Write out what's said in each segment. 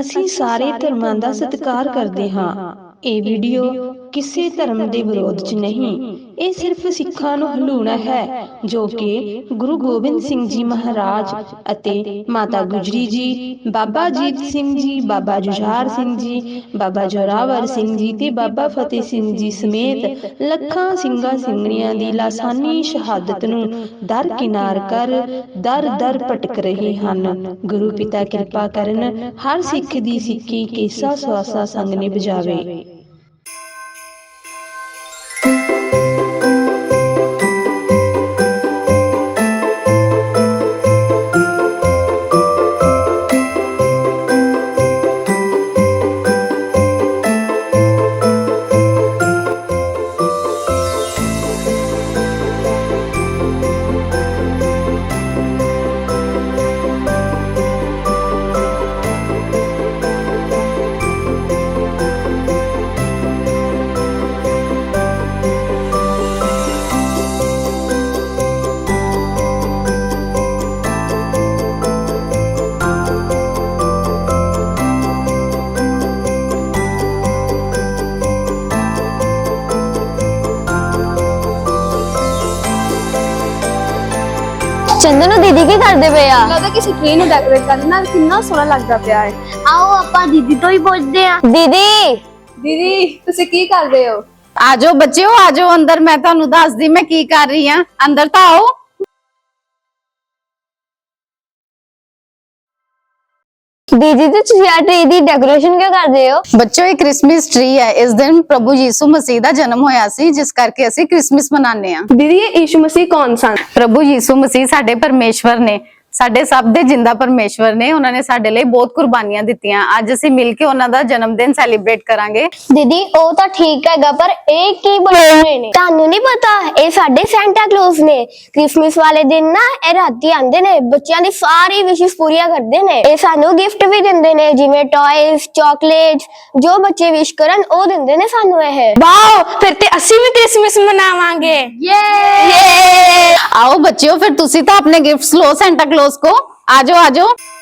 ਅਸੀਂ ਸਾਰੇ ਧਰਮਾਂ ਦਾ ਸਤਿਕਾਰ ਕਰਦੇ ਹਾਂ। ਇਹ ਵੀਡੀਓ ਕਿਸੇ ਧਰਮ ਦੇ ਵਿਰੋਧ 'ਚ ਨਹੀਂ। ਇਹ ਸਿਰਫ ਸਿੱਖਾਂ ਨੂੰ ਹਲੂਣਾ ਹੈ ਜੋ ਕਿ ਗੁਰੂ ਗੋਬਿੰਦ ਸਿੰਘ ਜੀ ਮਹਾਰਾਜ ਅਤੇ ਮਾਤਾ ਗੁਜਰੀ ਜੀ ਬਾਬਾ ਜੀਤ ਸਿੰਘ ਜੀ ਬਾਬਾ ਜੁਝਾਰ ਸਿੰਘ ਜੀ ਬਾਬਾ ਜੋਰਾਵਰ ਸਿੰਘ ਜੀ ਤੇ ਬਾਬਾ ਫਤਿਹ ਸਿੰਘ ਜੀ ਸਮੇਤ ਲੱਖਾਂ ਸਿੰਘਾਂ ਸਿੰਘਣੀਆਂ ਦੀ ਲਾਸਾਨੀ ਸ਼ਹਾਦਤ ਨੂੰ ਦਰਕਿਨਾਰ ਕਰ ਦਰ ਦਰ ਭਟਕ ਰਹੇ ਹਨ। ਗੁਰੂ ਪਿਤਾ ਕਿਰਪਾ ਕਰਨ ਹਰ ਸਿੱਖ ਦੀ ਸਿੱਖੀ ਕੇਸਾ ਸਵਾਸਾ ਸੰਗ ਨੇ ਚੰਦਨ ਦੀਦੀ ਕੀ ਕਰਦੇ ਪਏ ਆ? ਲੱਗਦਾ ਕਿਸੇ ਟ੍ਰੀ ਨੂੰ ਡੈਕੋਰੇਟ ਕਰਨ। ਨਾਲ ਕਿੰਨਾ ਸੋਹਣਾ ਲੱਗਦਾ ਪਿਆ ਹੈ ਆਓ ਆਪਾਂ ਦੀਦੀ ਤੋਂ ਹੀ ਪੁੱਛਦੇ ਆ ਦੀਦੀ! ਦੀਦੀ ਤੁਸੀਂ ਕੀ ਕਰਦੇ ਹੋ? ਆਜੋ ਬੱਚਿਓ ਆਜੋ ਅੰਦਰ। ਮੈਂ ਤੁਹਾਨੂੰ ਦੱਸਦੀ ਮੈਂ ਕੀ ਕਰ ਰਹੀ ਆ ਅੰਦਰ ਤਾਂ ਆਓ। ਦੀਦੀ ਤੇ ਤੁਸੀਂ ਆ ਟ੍ਰੀ ਦੀ ਡੈਕੋਰੇਸ਼ਨ ਕਿਉਂ ਕਰਦੇ ਹੋ? ਬੱਚਿਓ ਇਹ ਕ੍ਰਿਸਮਸ ਟ੍ਰੀ ਹੈ। ਇਸ ਦਿਨ ਪ੍ਰਭੂ ਯੀਸੂ ਮਸੀਹ ਦਾ ਜਨਮ ਹੋਇਆ ਸੀ ਜਿਸ ਕਰਕੇ ਅਸੀਂ ਕ੍ਰਿਸਮਸ ਮਨਾਉਂਦੇ ਆ ਦੀਦੀ ਇਹ ਯੀਸ਼ੂ ਮਸੀਹ ਕੌਣ ਸਨ? ਪ੍ਰਭੂ ਯੀਸੂ ਮਸੀਹ ਸਾਡੇ ਪਰਮੇਸ਼ਵਰ ਨੇ। ਸਾਡੇ ਸਭ ਦੇ ਜਿੰਦਾ ਪਰਮੇਸ਼ਵਰ ਨੇ ਉਹਨਾਂ ਨੇ ਸਾਡੇ ਲਈ ਬਹੁਤ ਕੁਰਬਾਨੀਆਂ ਦਿੱਤੀਆਂ। ਅੱਜ ਅਸੀਂ ਮਿਲ ਕੇ ਉਹਨਾਂ ਦਾ ਜਨਮ ਦਿਨ ਸੈਲੀਬ੍ਰੇਟ ਕਰਾਂਗੇ। ਦੀਦੀ ਉਹ ਤਾਂ ਠੀਕ ਹੈਗਾ ਪਰ ਇਹ ਕੀ ਬਣਾਉਣੇ ਨੇ? ਤੁਹਾਨੂੰ ਨਹੀਂ ਪਤਾ ਇਹ ਸਾਡੇ ਸੈਂਟਾ ਕਲੌਸ ਨੇ। ਕ੍ਰਿਸਮਸ ਵਾਲੇ ਦਿਨ ਨਾ ਇਹ ਰਾਤੀ ਆਉਂਦੇ ਨੇ ਬੱਚਿਆਂ ਦੀ ਸਾਰੀ ਵਿਸ਼ੇਸ ਪੂਰੀਆਂ ਕਰਦੇ ਨੇ। ਇਹ ਸਾਨੂੰ ਗਿਫਟ ਵੀ ਦਿੰਦੇ ਨੇ ਜਿਵੇਂ ਟੌਇਜ਼ ਚਾਕਲੇਟਸ ਜੋ ਬੱਚੇ ਵਿਸ਼ ਕਰਨ ਉਹ ਦਿੰਦੇ ਨੇ ਸਾਨੂੰ ਇਹ। ਵਾਓ ਫਿਰ ਤੇ ਅਸੀਂ ਵੀ ਕ੍ਰਿਸਮਸ ਮਨਾਵਾਂਗੇ। आओ बच्चियों फिर तुसी तो अपने गिफ्ट्स लो सेंटा क्लॉज को आजो आजो ਆਪਾਂ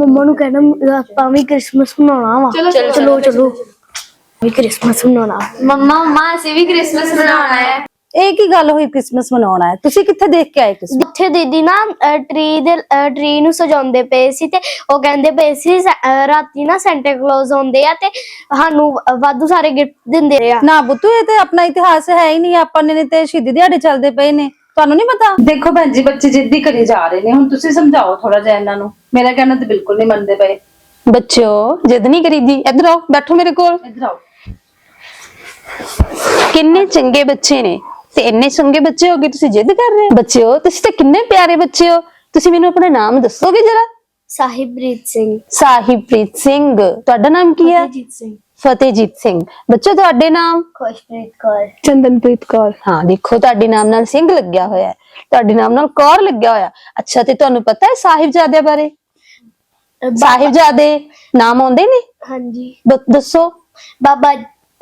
ਮੰਮਾ ਨੂੰ ਕਹਿਣਾ ਆਪਾਂ ਵੀ ਕ੍ਰਿਸਮਸ ਮਨਾਉਣਾ ਵਾ। ਚਲੋ, ਚਲੋ ਚਲੋ ਵੀ ਕ੍ਰਿਸਮਸ ਮਨਾਉਣਾ। ਮੰਮਾ ਮੰਮਾ ਅਸੀਂ ਵੀ ਕ੍ਰਿਸਮਸ ਮਨਾਉਣਾ ਹੈ। ਇਹ ਕੀ ਗੱਲ ਹੋਈ ਕ੍ਰਿਸਮਸ ਮਨਾਉਣਾ ਹੈ? ਤੁਸੀਂ ਕਿੱਥੇ ਦੇਖ ਕੇ ਆਏ ਕ੍ਰਿਸਮਸ? ਉੱਥੇ ਦੀਦੀ ਨਾ ਟਰੀ ਦੇ ਟਰੀ ਨੂੰ ਸਜਾਉਂਦੇ ਪਏ ਸੀ ਤੇ ਉਹ ਕਹਿੰਦੇ ਪਏ ਸੀ ਸੈ- ਅਹ, ਰਾਤੀ ਨਾ ਸੈਂਟਾ ਕਲੌਜ਼ ਆਉਂਦੇ ਆ ਤੇ ਸਾਨੂੰ ਵਾਧੂ ਸਾਰੇ ਗਿਫਟ ਦਿੰਦੇ ਆ। ਨਾ ਬੁੱਤੂ ਇਹ ਤੇ ਆਪਣਾ ਇਤਿਹਾਸ ਹੈ ਹੀ ਨਹੀਂ। ਆਪਾਂ ਨੇ ਤੇ ਸ਼ਹੀਦੀ ਦਿਹਾੜੇ ਚੱਲਦੇ ਪਏ ਨੇ। ਤੁਹਾਨੂੰ ਨਹੀਂ ਪਤਾ? ਦੇਖੋ ਭੈਣ ਜੀ ਬੱਚੇ ਜਿੱਦੀ ਕਰੀ ਜਾ ਰਹੇ ਨੇ। ਹੁਣ ਤੁਸੀਂ ਸਮਝਾਓ ਥੋੜਾ ਜਿਹਾ ਇਹਨਾਂ ਨੂੰ। ਮੇਰਾ ਕਹਿਣਾ ਤੇ ਬਿਲਕੁਲ ਨਹੀਂ ਮੰਨਦੇ ਪਏ। ਬੱਚਿਓ ਜਿੱਦ ਨਹੀਂ ਕਰੀਦੀ। ਇੱਧਰ ਆਓ ਬੈਠੋ ਮੇਰੇ ਕੋਲ। ਇੱਧਰ ਆਓ। ਕਿੰਨੇ ਚੰਗੇ ਬੱਚੇ ਨੇ ਤੇ ਇੰਨੇ ਚੰਗੇ ਬੱਚੇ ਹੋ ਗਏ ਤੁਸੀਂ ਜਿੱਦ ਕਰ ਰਹੇ ਹੋ? ਬੱਚਿਓ ਤੁਸੀਂ ਤਾਂ ਕਿੰਨੇ ਪਿਆਰੇ ਬੱਚੇ ਹੋ। ਤੁਸੀਂ ਮੈਨੂੰ ਆਪਣਾ ਨਾਮ ਦੱਸੋਗੇ ਜਰਾ? ਸਾਹਿਬਪ੍ਰੀਤ ਸਿੰਘ। ਸਾਹਿਬਪ੍ਰੀਤ ਸਿੰਘ। ਤੁਹਾਡਾ ਨਾਮ ਕੀ ਹੈ? ਜੀਤ ਸਿੰਘ। ਫਤਿਹਜੀਤ ਸਿੰਘ। ਬੱਚੋ ਤੁਹਾਡੇ ਨਾਮ? ਖੁਸ਼ਪ੍ਰੀਤ ਕੌਰ। ਚੰਦਨਪ੍ਰੀਤ ਕੌਰ। ਹਾਂ ਦੇਖੋ ਤੁਹਾਡੇ ਨਾਮ ਨਾਲ ਸਿੰਘ ਲੱਗਿਆ ਹੋਇਆ ਹੈ। ਤੁਹਾਡੇ ਨਾਮ ਨਾਲ ਕੌਰ ਲੱਗਿਆ ਹੋਇਆ। ਅੱਛਾ ਤੇ ਤੁਹਾਨੂੰ ਪਤਾ ਹੈ ਸਾਹਿਬਜ਼ਾਦਿਆਂ ਬਾਰੇ? ਸਾਹਿਬਜ਼ਾਦੇ ਨਾਮ ਆਉਂਦੇ ਨੇ? ਹਾਂਜੀ। ਦੱਸੋ। ਬਾਬਾ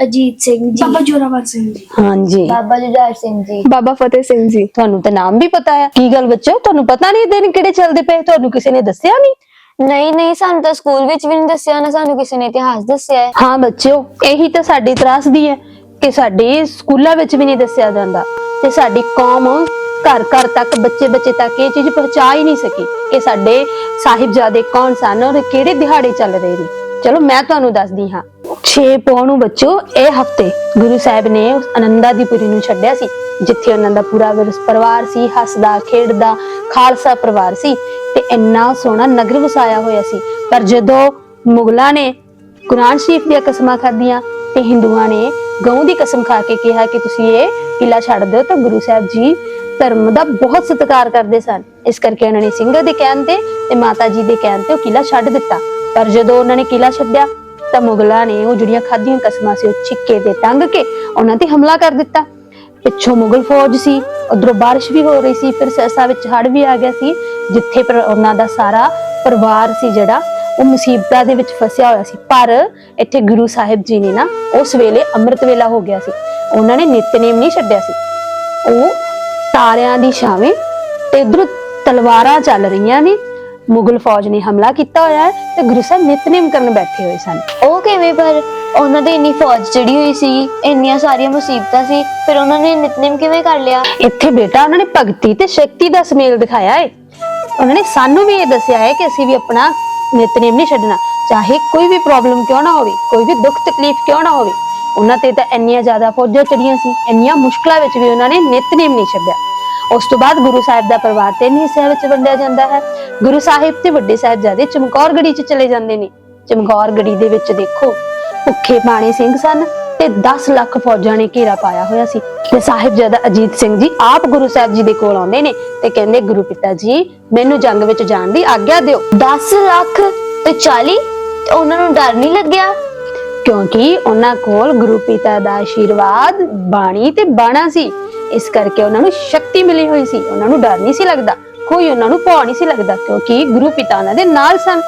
ਅਜੀਤ ਸਿੰਘ ਜੀ। ਬਾਬਾ ਜੋਰਾਵਰ ਸਿੰਘ ਜੀ। ਹਾਂਜੀ। ਬਾਬਾ ਜੁਝਾਰ ਸਿੰਘ ਜੀ। ਬਾਬਾ ਫਤਿਹ ਸਿੰਘ ਜੀ। ਤੁਹਾਨੂੰ ਤਾਂ ਨਾਮ ਵੀ ਪਤਾ ਹੈ। ਕੀ ਗੱਲ ਬੱਚੋ? ਤੁਹਾਨੂੰ ਪਤਾ ਨਹੀਂ ਦਿਨ ਕਿਹੜੇ ਚੱਲਦੇ ਪਏ? ਤੁਹਾਨੂੰ ਕਿਸੇ ਨੇ ਦੱਸਿਆ ਨਹੀਂ? ਨਹੀਂ ਨਹੀਂ, ਸਾਨੂੰ ਤਾਂ ਸਕੂਲ ਵਿੱਚ ਵੀ ਨਹੀਂ ਦੱਸਿਆ, ਨਾ ਸਾਨੂੰ ਕਿਸੇ ਨੇ ਇਤਿਹਾਸ ਦੱਸਿਆ ਹੈ। ਹਾਂ, ਬੱਚਿਓ, ਇਹੀ ਤਾਂ ਸਾਡੀ ਤਰਾਸਦੀ ਹੈ ਕਿ ਸਾਡੇ ਸਕੂਲਾਂ ਵਿੱਚ ਵੀ ਨਹੀਂ ਦੱਸਿਆ ਜਾਂਦਾ ਤੇ ਸਾਡੀ ਕੌਮ ਘਰ ਘਰ ਤੱਕ, ਬੱਚੇ ਬੱਚੇ ਤੱਕ ਇਹ ਚੀਜ਼ ਪਹੁੰਚਾ ਹੀ ਨਹੀਂ ਸਕੀ ਕਿ ਸਾਡੇ ਸਾਹਿਬਜ਼ਾਦੇ ਕੌਣ ਸਨ ਔਰ ਕਿਹੜੇ ਦਿਹਾੜੇ ਚੱਲ ਰਹੇ ਨੇ। ਚਲੋ, ਮੈਂ ਤੁਹਾਨੂੰ ਦੱਸਦੀ ਹਾਂ। 6 ਪੌ ਨੂੰ ਬੱਚੋ ਇਹ ਹਫ਼ਤੇ ਗੁਰੂ ਸਾਹਿਬ ਨੇ ਉਸ ਦੀ ਪੁਰੀ ਨੂੰ ਛੱਡਿਆ ਸੀ। ਜਿੱਥੇ ਉਹਨਾਂ ਦਾ ਪੂਰਾ ਵਿਰਸ ਪਰਿਵਾਰ ਸੀ, ਹੱਸਦਾ, ਖੇਡਦਾ, ਖਾਲਸਾ ਪਰਿਵਾਰ ਸੀ ਤੇ ਇੰਨਾ ਸੋਹਣਾ ਨਗਰ ਵਸਾਇਆ ਹੋਇਆ ਸੀ। ਪਰ ਜਦੋਂ ਮੁਗਲਾਂ ਨੇ ਕੁਰਾਨ ਸ਼ਰੀਫ ਦੀਆਂ ਕਸਮਾਂ ਖਾਧੀਆਂ ਤੇ ਹਿੰਦੂਆਂ ਨੇ ਗਊ ਦੀ ਕਸਮ ਖਾ ਕੇ ਕਿਹਾ ਕਿ ਤੁਸੀਂ ਇਹ ਕਿਲਾ ਛੱਡ ਦਿਓ ਤਾਂ ਗੁਰੂ ਸਾਹਿਬ ਜੀ ਧਰਮ ਦਾ ਬਹੁਤ ਸਤਿਕਾਰ ਕਰਦੇ ਸਨ। ਇਸ ਕਰਕੇ ਉਹਨਾਂ ਨੇ ਸਿੰਘਾਂ ਦੇ ਕਹਿਣ ਤੇ ਤੇ ਮਾਤਾ ਜੀ ਦੇ ਕਹਿਣ ਤੇ ਉਹ ਕਿਲਾ ਛੱਡ ਦਿੱਤਾ। ਪਰ ਜਦੋਂ ਉਹਨਾਂ ਨੇ ਕਿਲਾ ਛੱਡਿਆ ਤਾਂ ਮੁਗਲਾਂ ਨੇ ਉਹ ਜਿਹੜੀਆਂ ਖਾਧੀਆਂ ਕਸਮਾਂ ਸੀ ਉਹ ਛਿੱਕੇ ਤੇ ਟੰਗ ਕੇ ਉਹਨਾਂ ਤੇ ਹਮਲਾ ਕਰ ਦਿੱਤਾ। ਪਿੱਛੋਂ ਮੁਗਲ ਫੌਜ ਸੀ, ਉਧਰੋਂ ਬਾਰਿਸ਼ ਵੀ ਹੋ ਰਹੀ ਸੀ, ਫਿਰ ਸਰਸਾ ਵਿੱਚ ਹੜ੍ਹ ਵੀ ਆ ਗਿਆ ਸੀ, ਜਿੱਥੇ ਪਰ ਉਹਨਾਂ ਦਾ ਸਾਰਾ ਪਰਿਵਾਰ ਸੀ ਜਿਹੜਾ, ਉਹ ਮੁਸੀਬਤਾਂ ਦੇ ਵਿੱਚ ਫਸਿਆ ਹੋਇਆ ਸੀ। ਪਰ ਇੱਥੇ ਗੁਰੂ ਸਾਹਿਬ ਜੀ ਨੇ ਨਾ, ਉਸ ਵੇਲੇ ਅੰਮ੍ਰਿਤ ਵੇਲਾ ਹੋ ਗਿਆ ਸੀ। ਉਹਨਾਂ ਨੇ ਨਿਤਨੇਮ ਨਹੀਂ ਛੱਡਿਆ ਸੀ। ਉਹ ਤਾਰਿਆਂ ਦੀ ਛਾਵੇਂ ਤੇ ਇਧਰ ਤਲਵਾਰਾਂ ਚੱਲ ਰਹੀਆਂ ਨੇ। ਮੁਗਲ ਫੌਜ ਨੇ ਹਮਲਾ ਕੀਤਾ ਹੋਇਆ ਹੈ ਤੇ ਗੁਰੂ ਸਾਹਿਬ ਨਿਤਨੇਮ ਕਰਨ ਬੈਠੇ ਹੋਏ ਸਨ। ਉਹ ਕਿਵੇਂ ਪਰ ਉਹਨਾਂ ਦੀ ਇੰਨੀ ਫੌਜ ਚੜੀ ਹੋਈ ਸੀ, ਇੰਨੀਆਂ ਸਾਰੀਆਂ ਮੁਸੀਬਤਾਂ ਸੀ, ਫਿਰ ਉਹਨਾਂ ਨੇ ਨਿਤਨੇਮ ਕਿਵੇਂ ਕਰ ਲਿਆ? ਇੱਥੇ ਬੇਟਾ, ਉਹਨਾਂ ਨੇ ਭਗਤੀ ਤੇ ਸ਼ਕਤੀ ਦਾ ਸਮੇਲ ਦਿਖਾਇਆ ਹੈ ਉਹਨਾਂ ਨੇ ਸਾਨੂੰ ਵੀ ਇਹ ਦੱਸਿਆ ਹੈ ਕਿ ਅਸੀਂ ਵੀ ਆਪਣਾ ਨਿਤਨੇਮ ਨਹੀਂ ਛੱਡਣਾ। ਚਾਹੇ ਕੋਈ ਵੀ ਪ੍ਰੋਬਲਮ ਕਿਉਂ ਨਾ ਹੋਵੇ, ਕੋਈ ਵੀ ਦੁੱਖ ਤਕਲੀਫ ਕਿਉਂ ਨਾ ਹੋਵੇ, ਉਹਨਾਂ ਤੇ ਤਾਂ ਇੰਨੀਆਂ ਜ਼ਿਆਦਾ ਫੌਜਾਂ ਚੜੀਆਂ ਸੀ, ਇੰਨੀਆਂ ਮੁਸ਼ਕਲਾਂ ਵਿੱਚ ਵੀ ਉਹਨਾਂ ਨੇ ਨਿਤਨੇਮ ਨਹੀਂ ਛੱਡਿਆ। ਉਸ ਤੋਂ ਬਾਅਦ ਗੁਰੂ ਸਾਹਿਬ ਦਾ ਪਰਿਵਾਰ ਤਿੰਨ ਹਿੱਸਿਆਂ ਵਿੱਚ ਵੰਡਿਆ ਜਾਂਦਾ ਹੈ। ਗੁਰੂ ਸਾਹਿਬ ਤੇ ਵੱਡੇ ਸਾਹਿਬਜ਼ਾਦੇ ਚਮਕੌਰ ਗੜੀ 'ਚ ਚਲੇ ਜਾਂਦੇ ਨੇ। ਚਮਕੌਰ ਗੜੀ ਦੇ ਵਿੱਚ ਦੇਖੋ ਭੁੱਖੇ ਪਾਣੀ ਸਿੰਘ ਸਨ ਤੇ 10 ਲੱਖ ਫੌਜਾਂ ਨੇ ਘੇਰਾ ਪਾਇਆ ਹੋਇਆ ਸੀ। ਤੇ ਸਾਹਿਬਜ਼ਾਦਾ ਅਜੀਤ ਸਿੰਘ ਜੀ ਆਪ ਗੁਰੂ ਸਾਹਿਬ ਜੀ ਦੇ ਕੋਲ ਆਉਂਦੇ ਨੇ ਤੇ ਕਹਿੰਦੇ, ਗੁਰੂ ਪਿਤਾ ਜੀ, ਮੈਨੂੰ ਜੰਗ ਵਿੱਚ ਜਾਣ ਦੀ ਆਗਿਆ ਦਿਓ। 10 ਲੱਖ ਤੇ 40 ਤੇ ਉਹਨਾਂ ਨੂੰ ਡਰ ਨਹੀਂ ਲੱਗਿਆ? ਕਿਉਂਕਿ ਉਹਨਾਂ ਕੋਲ ਗੁਰੂ ਪਿਤਾ ਦਾ ਆਸ਼ੀਰਵਾਦ ਬਾਣੀ ਤੇ ਬਾਣਾ ਸੀ। ਇਸ ਕਰਕੇ ਉਹਨਾਂ ਨੂੰ ਸ਼ਕਤੀ ਮਿਲੀ ਹੋਈ ਸੀ। ਉਹਨਾਂ ਨੂੰ ਡਰ ਨਹੀਂ ਸੀ ਲੱਗਦਾ। ਕੋਈ ਉਹਨਾਂ ਨੂੰ ਭੌ ਨਹੀਂ ਸੀ ਲੱਗਦਾ, ਕਿਉਂਕਿ ਗੁਰੂ ਪਿਤਾ ਉਹਨਾਂ ਦੇ ਨਾਲ ਸਨ।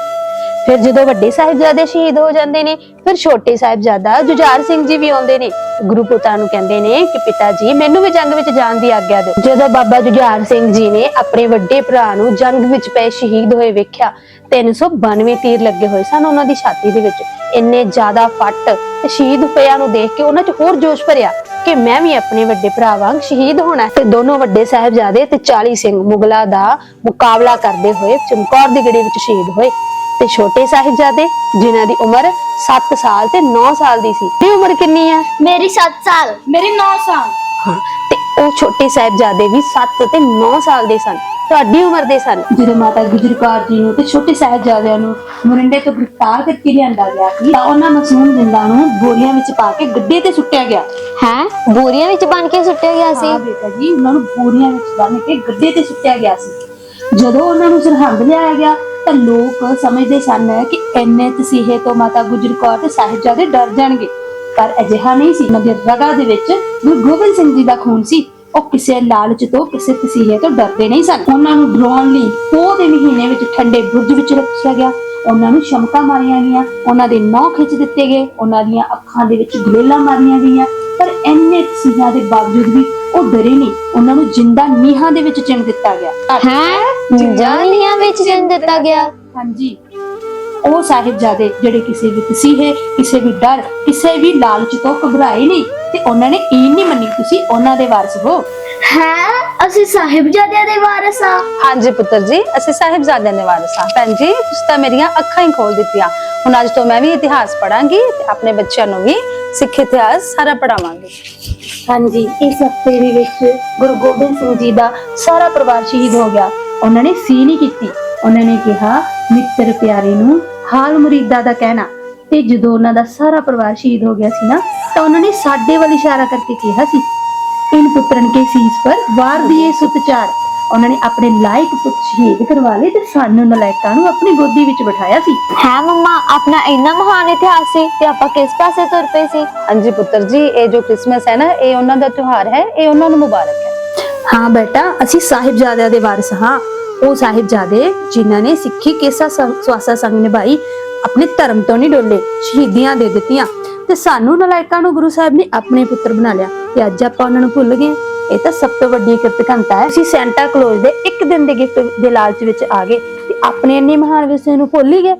ਫਿਰ ਜਦੋਂ ਵੱਡੇ ਸਾਹਿਬਜ਼ਾਦੇ ਸ਼ਹੀਦ ਹੋ ਜਾਂਦੇ ਨੇ, ਫਿਰ ਛੋਟੇ ਸਾਹਿਬਜ਼ਾਦਾ ਜੁਝਾਰ ਸਿੰਘ ਜੀ ਵੀ ਆਉਂਦੇ ਨੇ। ਗੁਰੂ ਪਿਤਾ ਨੂੰ ਕਹਿੰਦੇ ਨੇ ਕਿ ਪਿਤਾ ਜੀ, ਮੈਨੂੰ ਵੀ ਜੰਗ ਵਿੱਚ ਜਾਣ ਦੀ ਆਗਿਆ ਦਿਓ। ਜਦੋਂ ਬਾਬਾ ਜੁਝਾਰ ਸਿੰਘ ਜੀ ਨੇ ਆਪਣੇ ਵੱਡੇ ਭਰਾ ਨੂੰ ਜੰਗ ਵਿੱਚ ਪਏ ਸ਼ਹੀਦ ਹੋਏ ਵੇਖਿਆ 392 ਤੀਰ ਲੱਗੇ ਹੋਏ ਸਨ ਉਹਨਾਂ ਦੀ ਛਾਤੀ ਦੇ ਵਿੱਚ। ਇੰਨੇ ਜ਼ਿਆਦਾ ਫੱਟ ਤੇ ਸ਼ਹੀਦ ਪਿਆ ਨੂੰ ਦੇਖ ਕੇ ਉਹਨਾਂ 'ਚ ਹੋਰ ਜੋਸ਼ ਭਰਿਆ ਕਿ ਮੈਂ ਵੀ ਆਪਣੇ ਵੱਡੇ ਭਰਾ ਵਾਂਗ ਸ਼ਹੀਦ ਹੋਣਾ ਤੇ ਦੋਨੋਂ ਵੱਡੇ ਸਾਹਿਬਜ਼ਾਦੇ ਤੇ 40 ਸਿੰਘ ਮੁਗਲਾਂ ਦਾ ਮੁਕਾਬਲਾ ਕਰਦੇ ਹੋਏ ਚਮਕੌਰ ਦੀ ਗੜੀ ਵਿੱਚ ਸ਼ਹੀਦ ਹੋਏ। ਤੇ ਛੋਟੇ ਸਾਹਿਬਜ਼ਾਦੇ ਜਿਨ੍ਹਾਂ ਦੀ ਉਮਰ 7 ਸਾਲ ਤੇ 9 ਸਾਲ ਦੀ ਸੀ। ਤੇ ਉਮਰ ਕਿੰਨੀ ਹੈ? ਮੇਰੀ 7 ਸਾਲ। ਮੇਰੀ 9 ਸਾਲ। ਹਾਂ ਤੇ ਉਹ ਛੋਟੇ ਸਾਹਿਬਜ਼ਾਦੇ ਵੀ 7 ਤੇ 9 ਸਾਲ ਦੇ ਸਨ। ਤੁਹਾਡੀ ਉਮਰ ਦੇ ਸਨ। ਜਦੋਂ ਮਾਤਾ ਗੁਜਰ ਕੌਰ ਜੀ ਨੂੰ ਤੇ ਛੋਟੇ ਸਾਹਿਬਜ਼ਾਦਿਆਂ ਨੂੰ ਮੁਰਿੰਡੇ ਤੋਂ ਗ੍ਰਿਫਤਾਰ ਕਰਕੇ ਲਿਆਂਦਾ ਗਿਆ ਸੀ ਤਾਂ ਉਹਨਾਂ ਮਾਸੂਮ ਜਿੰਦਾਂ ਨੂੰ ਬੋਰੀਆਂ ਵਿੱਚ ਪਾ ਕੇ ਗੱਡੇ ਤੇ ਸੁੱਟਿਆ ਗਿਆ। ਹੈ? ਬੋਰੀਆਂ ਵਿੱਚ ਬਣ ਕੇ ਸੁੱਟਿਆ ਗਿਆ ਹਾਂ ਸੀ ਬੇਟਾ ਜੀ ਉਹਨਾਂ ਨੂੰ ਬੋਰੀਆਂ ਵਿੱਚ ਬੰਨ ਕੇ ਗੱਡੇ ਤੇ ਸੁੱਟਿਆ ਗਿਆ ਸੀ। ਜਦੋਂ ਉਹਨਾਂ ਨੂੰ ਸਰਹੰਦ ਲਿਆਇਆ ਗਿਆ ਤਾਂ ਲੋਕ ਸਮਝਦੇ ਸਨ ਕਿ ਇੰਨੇ ਤਸੀਹੇ ਤੋਂ ਮਾਤਾ ਗੁਜਰ ਕੌਰ ਤੇ ਸਾਹਿਬਜ਼ਾਦੇ ਡਰ ਜਾਣਗੇ। ਪਰ ਅਜਿਹਾ ਨਹੀਂ ਸੀ। ਉਹਨਾਂ ਰਗਾ ਦੇ ਵਿੱਚ ਗੁਰੂ ਗੋਬਿੰਦ ਸਿੰਘ ਜੀ ਦਾ ਖੂਨ ਸੀ। ਉਹ ਕਿਸੇ ਲਾਲਚ ਤੋਂ, ਕਿਸੇ ਤਸੀਹੇ ਤੋਂ ਡਰਦੇ ਨਹੀਂ ਸਨ। ਉਹਨਾਂ ਨੂੰ ਡਰਾਉਣ ਲਈ ਪੋਹ ਦੇ ਮਹੀਨੇ ਵਿੱਚ ਠੰਡੇ ਬੁਰਜ ਵਿੱਚ ਰੱਖਿਆ ਗਿਆ। ਉਹਨਾਂ ਨੂੰ ਸ਼ਮਕਾਂ ਮਾਰੀਆਂ ਗਈਆਂ। ਉਹਨਾਂ ਦੇ ਨੌ ਖਿੱਚ ਦਿੱਤੇ ਗਏ। ਉਹਨਾਂ ਦੀਆਂ ਅੱਖਾਂ ਦੇ ਵਿੱਚ ਗਲੇਲਾਂ ਮਾਰੀਆਂ ਗਈਆਂ। ਪਰ ਇੰਨੇ ਤਸੀਹਾਂ ਦੇ ਬਾਵਜੂਦ ਵੀ ਉਹ ਡਰੇ ਨਹੀਂ। ਉਹਨਾਂ ਨੂੰ ਜਿੰਦਾ ਨੀਹਾਂ ਦੇ ਵਿੱਚ ਚਿਣ ਦਿੱਤਾ ਗਿਆ। ਹੈ? ਜਾਨੀਆਂ ਵਿੱਚ ਜਨ ਦਿੱਤਾ ਗਿਆ? ਹਾਂਜੀ। ਉਹ ਸਾਹਿਬਜ਼ਾਦੇ ਜਿਹੜੇ ਕਿਸੇ ਵੀ ਤਸੀਹੇ ਕਿਸੇ ਵੀ ਡਰ ਕਿਸੇ ਵੀ ਲਾਲਚ ਤੋਂ ਘਬਰਾਏ ਨਹੀਂ ਤੇ ਉਹਨਾਂ ਨੇ ਈਨ ਨਹੀਂ ਮੰਨੀ ਤੁਸੀਂ ਉਹਨਾਂ ਦੇ ਵਾਰਸ ਹੋ। ਹੈ? ਅਸੀਂ ਸਾਹਿਬਜ਼ਾਦਿਆਂ ਦੇ ਵਾਰਸ ਆ ਹਾਂਜੀ ਪੁੱਤਰ ਜੀ ਅਸੀਂ ਸਾਹਿਬਜ਼ਾਦਿਆਂ ਦੇ ਵਾਰਸ ਹਾਂ। ਭੈਣ ਜੀ ਤੁਸੀਂ ਤਾਂ ਮੇਰੀਆਂ ਅੱਖਾਂ ਹੀ ਖੋਲ ਦਿੱਤੀਆਂ। ਹੁਣ ਅੱਜ ਤੋਂ ਮੈਂ ਵੀ ਇਤਿਹਾਸ ਪੜਾਂਗੀ ਤੇ ਆਪਣੇ ਬੱਚਿਆਂ ਨੂੰ ਵੀ ਸਿੱਖ ਇਤਿਹਾਸ ਸਾਰਾ ਪੜਾਵਾਂਗੀ ਹਾਂਜੀ, ਇਸ ਹਫ਼ਤੇ ਦੇ ਵਿੱਚ ਗੁਰੂ ਗੋਬਿੰਦ ਸਿੰਘ ਜੀ ਦਾ ਸਾਰਾ ਪਰਿਵਾਰ ਸ਼ਹੀਦ ਹੋ ਗਿਆ। ਉਹਨਾਂ ਨੇ ਸੀ ਨਹੀਂ ਕੀਤੀ। ਉਹਨਾਂ ਨੇ ਕਿਹਾ, ਮਿੱਤਰ ਪਿਆਰੇ ਨੂੰ ਹਾਲ ਮੁਰੀਦਾ ਦਾ ਕਹਿਣਾ। ਤੇ ਜਦੋਂ ਉਹਨਾਂ ਦਾ ਸਾਰਾ ਪਰਿਵਾਰ ਸ਼ਹੀਦ ਹੋ ਗਿਆ ਸੀ ਨਾ, ਤਾਂ ਉਹਨਾਂ ਨੇ ਸਾਡੇ ਵੱਲ ਇਸ਼ਾਰਾ ਕਰਕੇ ਕਿਹਾ ਸੀ, ਇਨ ਪੁੱਤਰਨ ਕੇ ਸੀਸ ਪਰ ਵਾਰ ਦੀਏ ਸੁਤਚਾਰ। ਉਹਨਾਂ ਨੇ ਆਪਣੇ ਲਾਇਕ ਪੁੱਤ ਸ਼ਹੀਦ ਕਰਵਾ ਲਏ ਤੇ ਸਾਨੂੰ ਨਲਾਇਕਾਂ ਨੂੰ ਆਪਣੀ ਗੋਦੀ ਵਿੱਚ ਬਿਠਾਇਆ ਸੀ। ਹੈ ਮੰਮਾ ਆਪਣਾ ਇੰਨਾ ਮਹਾਨ ਇਤਿਹਾਸ ਸੀ ਤੇ ਆਪਾਂ ਕਿਸ ਪਾਸੇ ਤੁਰ ਪਏ ਸੀ? ਹਾਂਜੀ ਪੁੱਤਰ ਜੀ ਇਹ ਜੋ ਕ੍ਰਿਸਮਸ ਹੈ ਨਾ ਇਹ ਉਹਨਾਂ ਦਾ ਤਿਉਹਾਰ ਹੈ ਇਹ ਉਹਨਾਂ ਨੂੰ ਮੁਬਾਰਕ ਹੈ। ਹਾਂ ਬੇਟਾ ਅਸੀਂ ਸਾਹਿਬਜ਼ਾਦਿਆਂ ਦੇ ਵਾਰਿਸ ਹਾਂ। ਉਹ ਸਾਹਿਬਜ਼ਾਦੇ ਜਿਨ੍ਹਾਂ ਨੇ ਸਿੱਖੀ ਕੇਸਾ ਸਵਾਸਾ ਸੰਗ ਨਿਭਾਈ ਆਪਣੇ ਧਰਮ ਤੋਂ ਨਹੀਂ ਡੋਲੇ ਸ਼ਹੀਦੀਆਂ ਦੇ ਦਿੱਤੀਆਂ। ਤੇ ਸਾਨੂੰ ਨਲਾਇਕਾਂ ਨੂੰ ਗੁਰੂ ਸਾਹਿਬ ਨੇ ਆਪਣੇ ਪੁੱਤਰ ਬਣਾ ਲਿਆ ਤੇ ਅੱਜ ਆਪਾਂ ਉਹਨਾਂ ਨੂੰ ਭੁੱਲ ਗਏ ਇਹ ਤਾਂ ਸਭ ਤੋਂ ਵੱਡੀ ਕਿਰਤਕੰਤਾ ਹੈ। ਅਸੀਂ ਸੈਂਟਾ ਕਲੋਜ਼ ਦੇ ਇੱਕ ਦਿਨ ਦੇ ਗਿਫਟ ਦੇ ਲਾਲਚ ਵਿੱਚ ਆ ਗਏ ਤੇ ਆਪਣੇ ਇੰਨੇ ਮਹਾਨ ਵਿਰਸੇ ਨੂੰ ਭੁੱਲ ਹੀ ਗਏ।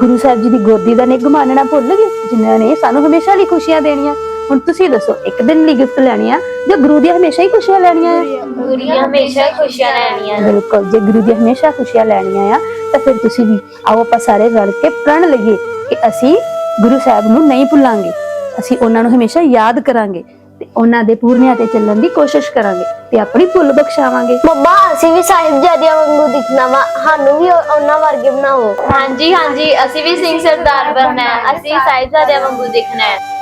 ਗੁਰੂ ਸਾਹਿਬ ਜੀ ਦੀ ਗੋਦੀ ਦਾ ਨਿੱਘ ਮਾਨਣਾ ਭੁੱਲ ਗਏ ਜਿਨ੍ਹਾਂ ਨੇ ਸਾਨੂੰ ਹਮੇਸ਼ਾ ਲਈ ਖੁਸ਼ੀਆਂ ਦੇਣੀਆਂ। ਹੁਣ ਤੁਸੀਂ ਦੱਸੋ ਇੱਕ ਦਿਨ ਲਈ ਗਿਫਟ ਲੈਣੀ ਆ ਜਾਂ ਗੁਰੂ ਦੀਆਂ ਹਮੇਸ਼ਾ ਹੀ ਖੁਸ਼ੀਆਂ ਲੈਣੀਆਂ ਆ? ਗੁਰੀਆਂ ਹਮੇਸ਼ਾ ਖੁਸ਼ੀਆਂ ਲੈਣੀਆਂ। ਬਿਲਕੁਲ ਜੇ ਗੁਰੂ ਦੀਆਂ ਹਮੇਸ਼ਾ ਖੁਸ਼ੀਆਂ ਲੈਣੀਆਂ ਆ ਤਾਂ ਫਿਰ ਤੁਸੀਂ ਵੀ ਆਓ ਆਪਾਂ ਸਾਰੇ ਰਲ ਕੇ ਪ੍ਰਣ ਲਈਏ ਕਿ ਅਸੀਂ ਗੁਰੂ ਸਾਹਿਬ ਨੂੰ ਨਹੀਂ ਭੁੱਲਾਂਗੇ। ਅਸੀਂ ਉਹਨਾਂ ਨੂੰ ਹਮੇਸ਼ਾ ਯਾਦ ਕਰਾਂਗੇ ਤੇ ਉਹਨਾਂ ਦੇ ਪੂਰਨਿਆਂ ਤੇ ਚੱਲਣ ਦੀ ਕੋਸ਼ਿਸ਼ ਕਰਾਂਗੇ ਤੇ ਆਪਣੀ ਭੁੱਲ ਬਖਸ਼ਾਵਾਂਗੇ। ਮੰਮਾ ਅਸੀਂ ਵੀ ਸਾਹਿਬਜ਼ਾਦਿਆਂ ਵਾਂਗੂ ਦਿਖਣਾ ਵਾ। ਸਾਨੂੰ ਵੀ ਉਹ- ਉਹਨਾਂ ਵਰਗੇ ਬਣਾਓ। ਹਾਂਜੀ ਹਾਂਜੀ ਅਸੀਂ ਵੀ ਸਿੰਘ ਸਰਦਾਰ ਬਣਨਾ ਹੈ। ਅਸੀਂ ਸਾਹਿਬਜ਼ਾਦਿਆਂ ਵਾਂਗੂ ਦਿਖਣਾ ਹੈ।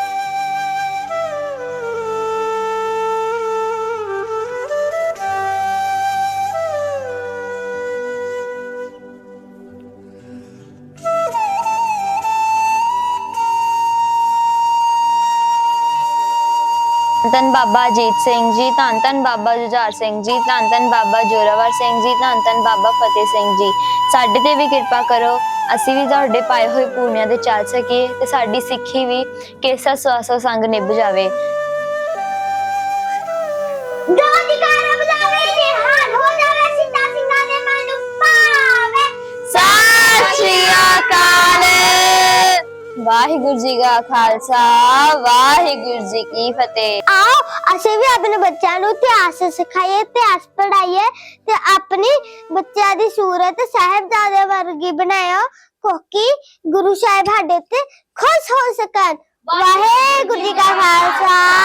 ਧੰਨ ਬਾਬਾ ਅਜੀਤ ਸਿੰਘ ਜੀ, ਧੰਨ ਧੰਨ ਬਾਬਾ ਜੁਝਾਰ ਸਿੰਘ ਜੀ, ਧੰਨ ਧੰਨ ਬਾਬਾ ਜੋਰਾਵਰ ਸਿੰਘ ਜੀ, ਧੰਨ ਧੰਨ ਬਾਬਾ ਫਤਿਹ ਸਿੰਘ ਜੀ। ਸਾਡੇ ਤੇ ਵੀ ਕਿਰਪਾ ਕਰੋ, ਅਸੀਂ ਵੀ ਤੁਹਾਡੇ ਪਾਏ ਹੋਏ ਪੂਰਨਿਆਂ ਤੇ ਚੱਲ ਸਕੀਏ ਤੇ ਸਾਡੀ ਸਿੱਖੀ ਵੀ ਕੇਸਾ ਸਵਾਸੋ ਸੰਗ ਨਿਭ ਜਾਵੇ। ਵਾਹਿਗੁਰੂ ਜੀ ਕਾ ਖਾਲਸਾ ਵਾਹਿਗੁਰੂ ਜੀ ਕੀ ਫਤਿਹ। ਆਓ ਅਸੀਂ ਵੀ ਆਪਣੇ ਬੱਚਿਆਂ ਨੂੰ ਇਤਿਹਾਸ ਸਿਖਾਈਏ ਇਤਿਹਾਸ ਪੜਾਈਏ ਤੇ ਆਪਣੀ ਬੱਚਿਆਂ ਦੀ ਸੂਰਤ ਸਾਹਿਬਜ਼ਾਦੇ ਵਰਗੀ ਬਣਾਇਓ ਕਿਉਂਕਿ ਗੁਰੂ ਸਾਹਿਬ ਸਾਡੇ ਤੇ ਖੁਸ਼ ਹੋ ਸਕਣ। ਵਾਹਿਗੁਰੂ ਜੀ ਕਾ ਖਾਲਸਾ।